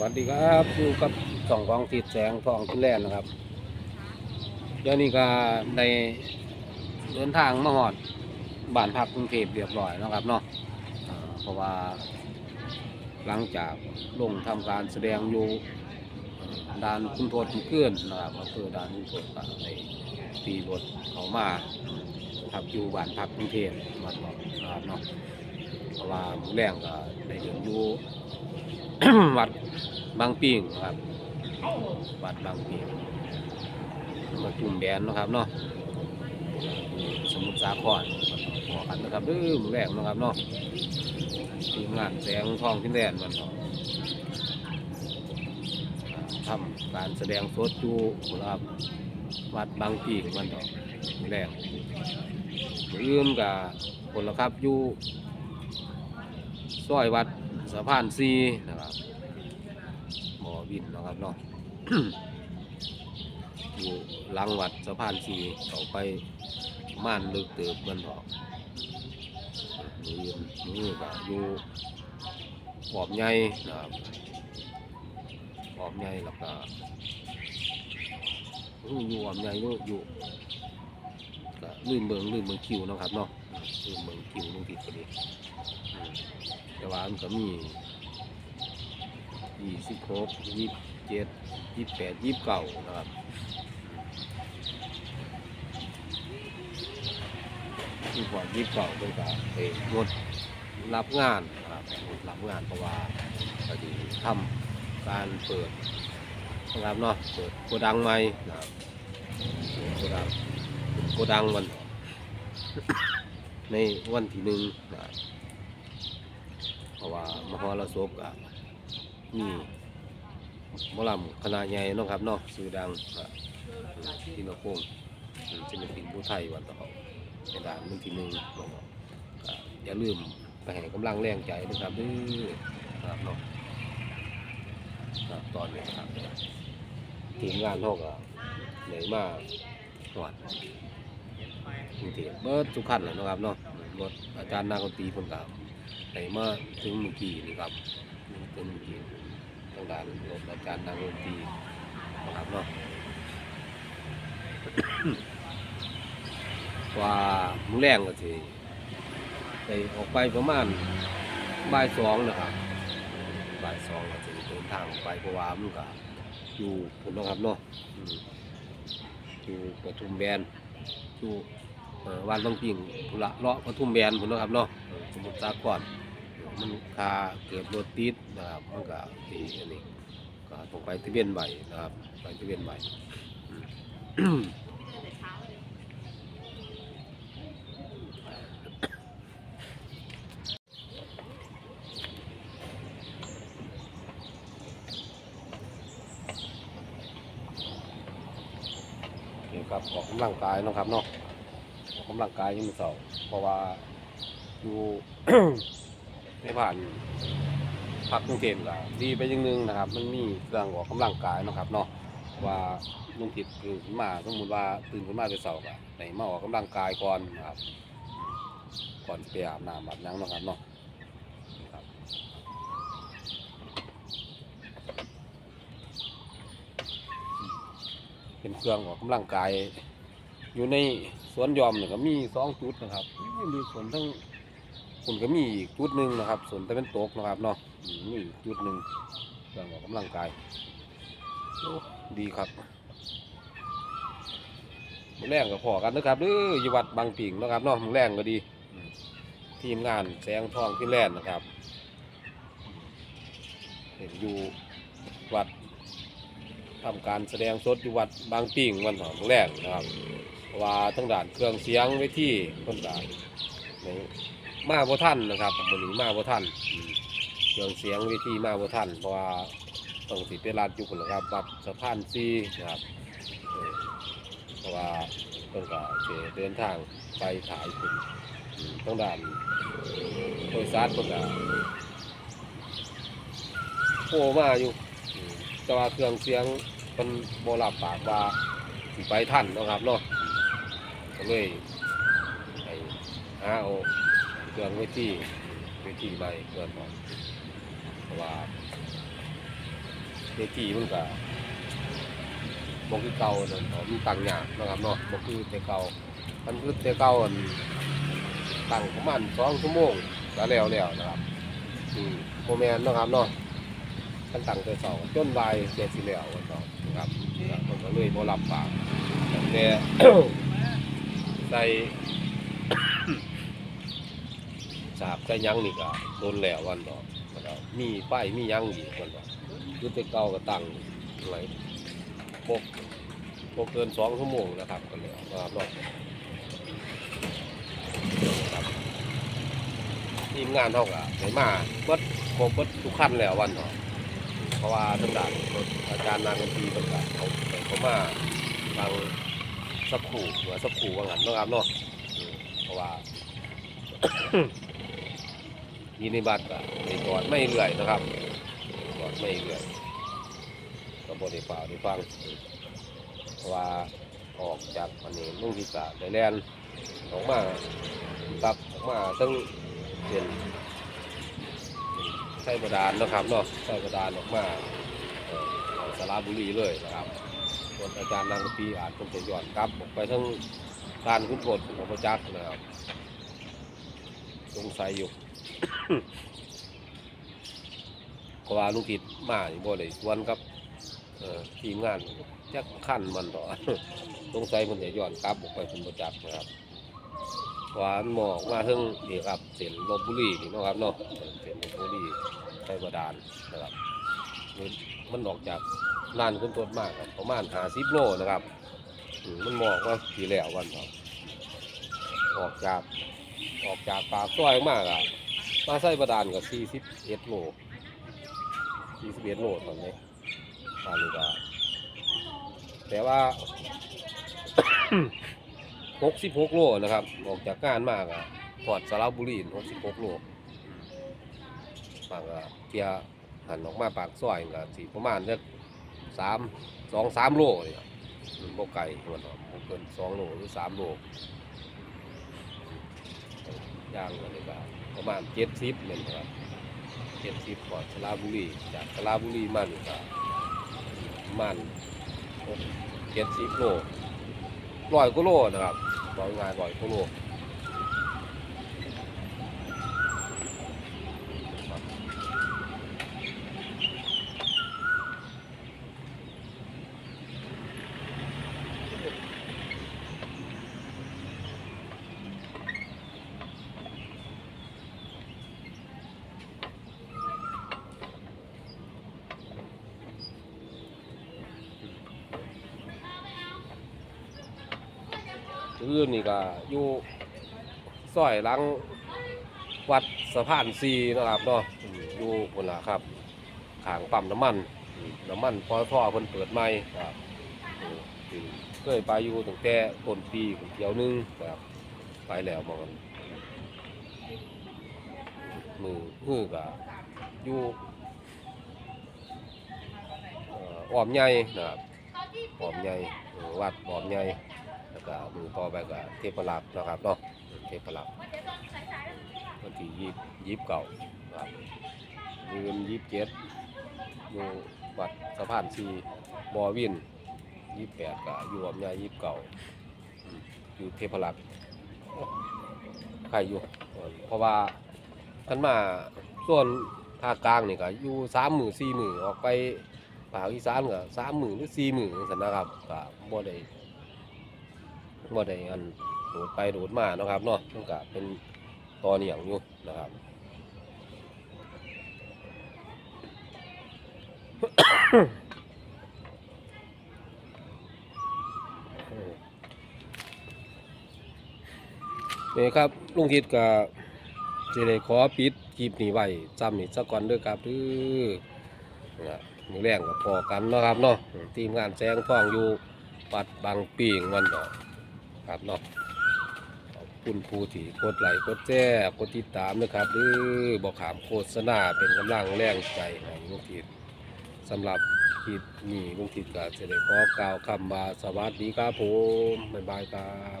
วัสดีครับอยู่กับสองกองติดแสงทองขึ้นแลนนะครับ เดี๋ยวนี้ก็ได้เดินทางมาหอดบ้านพักกรุงเทพเรียบร้อยแล้วครับเนาะเพราะว่า หลังจากลงทำการแสดงอยู่ด่านคุณโทษเกื้อนนะครับอำเภอด่านคุณโทษก็ได้ตีรถเขามาพักอยู่บ้านพักกรุงเทพมาบอกนะครับเนาะเพราะว่ามือแรงก็ได้เดินอยู่ วัดบางปิงครับวัดบางปิงมาจุ่มแดนนะครับเนาะสมุทรสาครขอกันนะครับเด้อมื้อแรกนะครับเนาะทีมงานแสงทองพินแดนมันทำการแสดงสดอยู่ครับวัดบางปีกมันเนาะมื้อแรกมื้ออื่นกับคนละครับอยู่ซอยวัด สะพานซีนะครับหมอวินนะครับเนาะอยู่หลังวัดสะพานสีเขาไปม่านลึกเติบมันออกมือมือก็อยู่ขอบใหญ่นะครับขอบใหญ่แล้วก็อื้ออยู่ขอบใหญ่อยู่อยู่ก็ลืมเบิงลืมเบิงคิวนะครับเนาะลืมเบิงคิวลงติดพอดี แต่ว่ามันก็มียี่สิบหกยี่สิบเจ็ดยี่สิบแปดยี่สิบเก้านะครับที่ก่อนยี่สิบเก้าเป็นการไปงดรับงานนะครับงดรับงานเพราะว่าพอดีทำการเปิดนะครับเนาะเปิดโกดังใหม่นะครับโกดังโกดังวัน ในวันที่หนึ่งนะครับ ราะว่ามหรสพกับมีหมอลำคณะใหญ่เนาะครับเนาะสื่อดังครับที่นครศิลปินผู้ไทยวันต่อในด่านหนึ่งที่หนึ่งเนาะก็อย่าลืมไปให้กำลังแรงใจนะครับเด้อครับเนาะครับตอนนี้ครับทีมงานเฮาก็เหนื่อยมากหอดกรุงเทพเบิดทุกขั้นเลยนะครับเนาะรถอาจารย์นักดนตรีเพิ่นก็ ไหนมาถึงเมื่อกี้นี่ครับถึงเมื่อกี้ทางด้านรถอาจารย์นักดนตรีนะครับเนาะว่ามื้อแรงก็สิได้ออกไปประมาณบ่ายสองนะครับบ่ายสองก็สิเดินทางไปเพราะว่ามันก็อยู่พุ่นะครับเนาะอยู่ปทุมแบนอยู่ วันบางปิงพุ่นละเลาะปทุมแบนพุ่นะครับเนาะเออสมุทรสาครมันคาเกิดรถติดนะครับมันก็สิอันนี้ก็ต้องไปทะเบียนใบนะครับไปทะเบียนใบอืมเกี่ยวกับออกกำลังกายนะครับเนาะออกกำลังกายยังมือเสาร์เพราะว่าอยู่ ในผ่านพักกรุงเทพก็ดีไปอยังหนึงนะครับ มันมีเครื่องออกกำลังกายเนาะครับเนาะว่าลุงผิดตื่นขึ้นมาสมมติว่าตื่นขึ้นมาแต่เสาร์ก็ไหนมาออกกำลังกายก่อนนะครับ ก่อนไปอาบน้ำอาบน้ำเนาะครับเนาะครับเป็นเครื่องออกกำลังกาย อยู่ในสวนยอมเนี่ยก็มีสองจุดนะครับมีสวนทั้งคุณก็มีอีกจุดหนึ่งนะครับสวนตะเป็นตกนะครับเนาะมีอีกจุดหนึ่งเครื่องออกกำลังกายดีครับมือแรงก็พอกันนะครับด้อยวัดบางปิ่งนะครับเนาะมือแรงก็ดี ทีมงานแสงทองพินแลนนะครับ เห็นอยู่วัดทำการแสดงสดอยู่วัดบางปิ่งวันสองแรกนะครับ ว่าทั้งด่านเครื่องเสียงไว้ที่ต้นด่านมาบ่ท่านนะครับวันนี้มาบ่ท่านเครื่องเสียงไว้ที่มาบ่ท่านเพราะว่าต้องสิไปรัดอยู่คนละครับวัดสะพานซีนะครับเพราะว่าเพิ่นก็จะเดินทางไปถ่ายคุณทั้งด่านโดยสารเพิ่นก็โผล่มาอยู่แต่ว่าเครื่องเสียงเป็นโบราณปากว่าไปท่านนะครับเนาะ ก็เลยไอ้หาเอาเครื่องไว้ที่ไว้ที่ใบเกินออกเพราะว่าเวทีมันก็บ่คือเก่านั่นเนาะมันตั้งอย่ากนะครับเนาะบ่คือแต่เก่ามันคือแต่เก่าอันตั้งประมาณ2ชั่วโมงก็แล้วแล้วนะครับอืมบ่แม่นเนะครับเนาะมันตั้งแต่เช้าจนบ่ายเสร็จสิแล้วว่าต่อนะครับมันก็เลยบ่รับปากแต่ ส่ สาบใส่ยังนี่ก็โดนแล้ววันดอกนะครับมีไฟมียังอีกวันดอกคือแต่เก่าก็ตั้งไว้บกบกเกินสองชั่วโมงนะครับก็แล้วนะครับเนาะครับทีมงานเท่ากับไหนมาเบิดครบเบิดทุกขั้นแล้ววันเนาะเพราะว่าทั้งด่านอาจารย์นางดนตรีเป็นการเขาเขามาทาง สักขู่หัวสักขู่ว่างั้นเนาะครับเนาะอืมเพราะว่า ยินในบัตรก็ในจอดไม่เรื่อยนะครับจอดไม่เรื่อยก็บริฝ่าได้ฟังเพราะว่าออกจากอันนี้มุ่งที่กาไดแลนออกมาตับออกมาตั้งเป็นใช้ประดานนะครับเนาะใช้ประดานออกมาเอ่อเอาสาราบุรีเลยนะครับ ส่วนอาจารย์นางปีอาจคงจะย้อนกลับออกไปทั้งการคุ้นโทษของพระจักรนะครับสงสัยอยู่เพราะว่าลุงติดมานี่บ่ได้สวนกับทีมงานจักขั้นมันต่อสงสัยมันจะย้อนกลับออกไปเป็นประจักษ์นะครับหวานหมอกมาถึงนี่ครับเส้นลบบุรีนี่นะครับเนาะเส้นลบบุรีไทยบาดาลนะครับมันออกจาก ลานคุณต้นมากครับประมาณหาสิบโลนะครับอืมมันหมอกว่าทีแล้ววันครับออกจากออกจากปากซอยมากอะมาใส่ประดานกับสี่สิบเอ็ดโลสี่สิบเอ็ดโลตอนนี้มาลูกาแต่ว่าหกสิบหกโลนะครับ ออกจากงานมากอะพอดสระบุรีหกสิบหกโลปากอะเทียหันออกมาปากซอยก็สีประมาณสัก สามสองสามโลเนี่ยมันบ่ไก่มันบ่เกินสองโลหรือสามโลย่างกันเลยก็ประมาณเจ็ดสิบเนี่ยนะครับเจ็ดสิบก่อนสระบุรีจากสระบุรีมานี่ก็มาณเจ็ดสิบโลร้อยกิโลนะครับร้อยงานร้อยกิโล อื่นนี่ก็อยู่ซอยหลังวัดสะพานซีนะครับเนาะอืมอยู่คนละครับขางปั๊มน้ำมันอืมน้ำมันพอท่อเพิ่นเปิดใหม่ครับอืมอืมเคยไปอยู่ตั้งแต่ต้นปีเที่ยวหนึงครับไปแล้วมองกันมือมือก็อยู่เอ่ออ้อมใหญ่นะครับอ้อมใหญ่เออวัดอ้อมใหญ่ ก็มือต่อไปก็เทพรักษ์นะครับเนาะเทพรักษ์วันที่ยี่ยี่เก่าครับยืนยี่เจ็ดอยู่วัดสะพานซีบอวินยี่แปดก็อยู่อำยายี่เก่าอยู่เทพรักษ์ใครอยู่เออเพราะว่าท่านมาส่วนภาคกลางนี่ก็อยู่สามหมื่นสี่หมื่นออกไปภาคอีสานก็สามหมื่นหรือสี่หมื่นสันนะครับก็บ่ได้ ว่าได้อันโดดไปโดดมาเนาะครับเนาะมันก็เป็นตอเหนียงอยู่นะครับนี่ครับลุงทิดกับสิได้ขอปิดคลิปนี้ไว้จำนี่สักก่อนด้อครับเด้อนะมือแรงกับพอกันเนาะครับเนาะทีมงานแสงท่องอยู่วัดบางปีงวันดอก ครับเนาะขอบคุณผู้ที่กดไลค์กดแจ้กดติดตามนะครับหรือบอกขามโฆษณาเป็นกำลังแรงใจของลุงทิดสำหรับคลิปนี้ลุงทิดก็จะได้ขอกล่าวคำว่าสวัสดีครับผมบ๊ายบายครับ